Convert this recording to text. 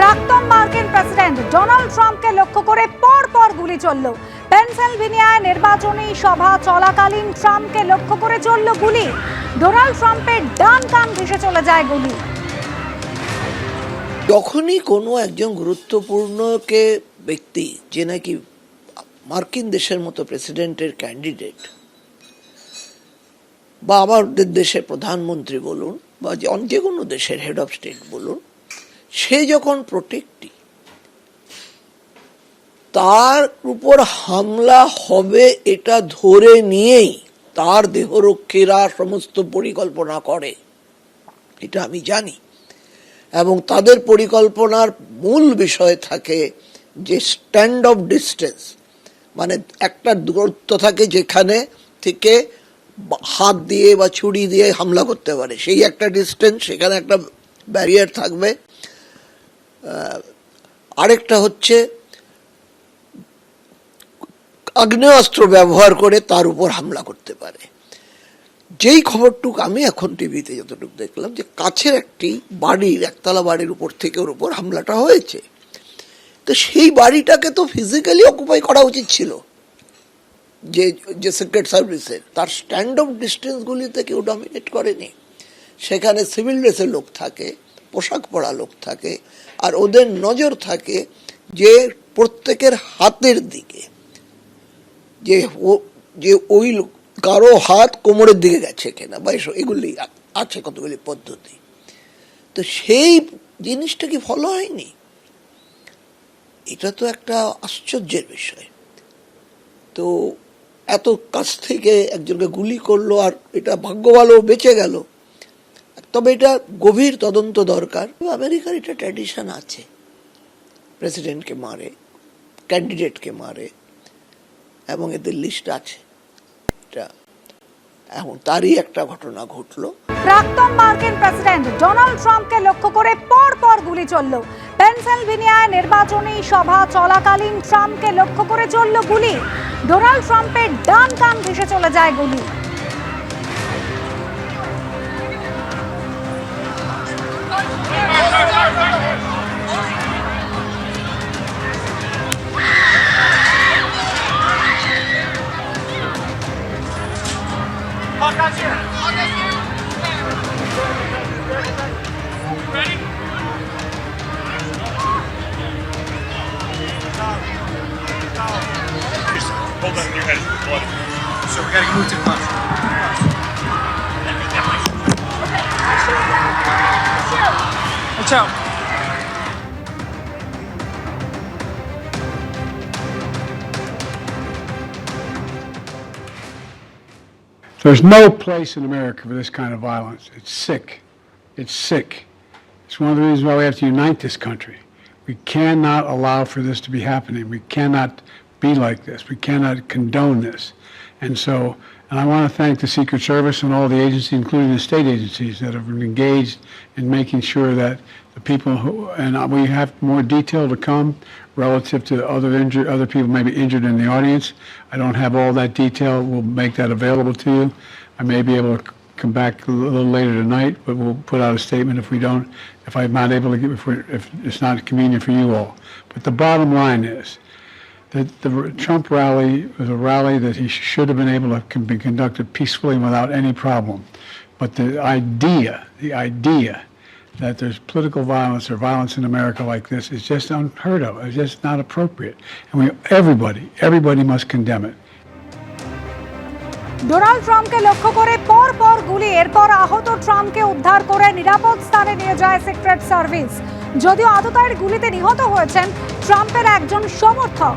প্রাক্তন মার্কিন president Donald ট্রাম্পকে লক্ষ্য করে পর পর গুলি চলল। পেনসিলভেনিয়ায় নির্বাচনী সভা চলাকালীন ট্রাম্পকে লক্ষ্য করে চলল গুলি। ডোনাল্ড ট্রাম্পের ডান কান ভেসে চলে যায় গুলি। যখনই কোনো একজন গুরুত্বপূর্ণকে ব্যক্তি, যে নাকি মার্কিন দেশের মতো প্রেসিডেন্টের ক্যান্ডিডেট, বা আমাদের দেশের প্রধানমন্ত্রী বলুন, বা যে যে কোনো দেশের হেড অফ স্টেট বলুন সে যখন প্রোটেক্টি তার উপর হামলা হবে এটা ধরে নিয়েই তার দেহরক্ষীরা সমস্ত পরিকল্পনা করে। এটা আমি জানি। এবং তাদের পরিকল্পনার মূল বিষয় থাকে যে স্ট্যান্ড অফ ডিস্টেন্স মানে একটা দূরত্ব থাকে যেখানে থেকে হাত দিয়ে বা ছুরি দিয়ে হামলা করতে পারে। সেই একটা ডিস্টেন্স সেখানে একটা ব্যারিয়ার থাকবে। আরেকটা হচ্ছে আগ্নেয়াস্ত্র ব্যবহার করে তার উপর হামলা করতে পারে। যেই খবরটুক আমি এখন টিভিতে যতটুকু দেখলাম যে কাছের একটি বাড়ির, একতলা বাড়ির উপর থেকে ওর উপর হামলাটা হয়েছে। তো সেই বাড়িটাকে তো ফিজিক্যালি অকুপাই করা উচিত ছিল। যে যে সিক্রেট সার্ভিসের তার স্ট্যান্ড অফ ডিস্টেন্সগুলিতে কেউ ডমিনেট করেনি। সেখানে সিভিল ড্রেসের লোক থাকে। পোশাক পরা লোক থাকে আর ওদের নজর থাকে যে প্রত্যেকের হাতের দিকে। যে যে ওই কারও হাত কোমরের দিকে গেছে কিনা বা এসব, এগুলি আছে কতগুলি পদ্ধতি। তো সেই জিনিসটা কি ফলো হয়নি? এটা তো একটা আশ্চর্যের বিষয়। তো এত কাছ থেকে একজনকে গুলি করল আর এটা ভাগ্য ভালো বেঁচে গেল। তবে এটা গভীর তদন্ত দরকার। আমেরিকার এটা ট্র্যাডিশন আছে। প্রেসিডেন্টকে মারে ক্যান্ডিডেটকে মারে, এবং এদের লিস্ট আছে। এটা এখন তারই একটা ঘটনা ঘটলো। প্রাক্তন মার্কিন প্রেসিডেন্ট ডোনাল্ড ট্রাম্পকে লক্ষ্য করে পর পর গুলি চলল। পেনসিলভেনিয়ায় নির্বাচনী সভা চলাকালীন ট্রাম্পকে লক্ষ্য করে চলল গুলি। ডোনাল্ড ট্রাম্পের ডান কান ভেসে চলে যায় গুলি। Hold on your head. It's bloody. So we gotta move to the left. Watch out. There's no place in America for this kind of violence. It's sick. It's sick. It's one of the reasons why we have to unite this country. We cannot allow for this to be happening. We cannot be like this. We cannot condone this. And so, and I want to thank the Secret Service and all the agencies, including the state agencies, that have been engaged in making sure that the people who, and we have more detail to come relative to other injured, other people maybe injured in the audience. I don't have all that detail. We'll make that available to you. I may be able to come back a little later tonight, but we'll put out a statement if we don't, if I'm not able to get, if, we're, if it's not convenient for you all. But the bottom line is, that the Trump rally was a rally that he should have been able to be conducted peacefully and without any problem. But the idea, the idea that there's political violence or violence in America like this is just unheard of. It's just not appropriate. And we, everybody, everybody must condemn it. Donald ট্রাম্পকে লক্ষ্য করে পর পর গুলি এরপর আহত ট্রাম্পকে উদ্ধার করে নিরাপদ স্থানে নিয়ে যায় সিক্রেট সার্ভিস যদিও আততায়ীর গুলিতে নিহত হয়েছেন ট্রাম্পের একজন সমর্থক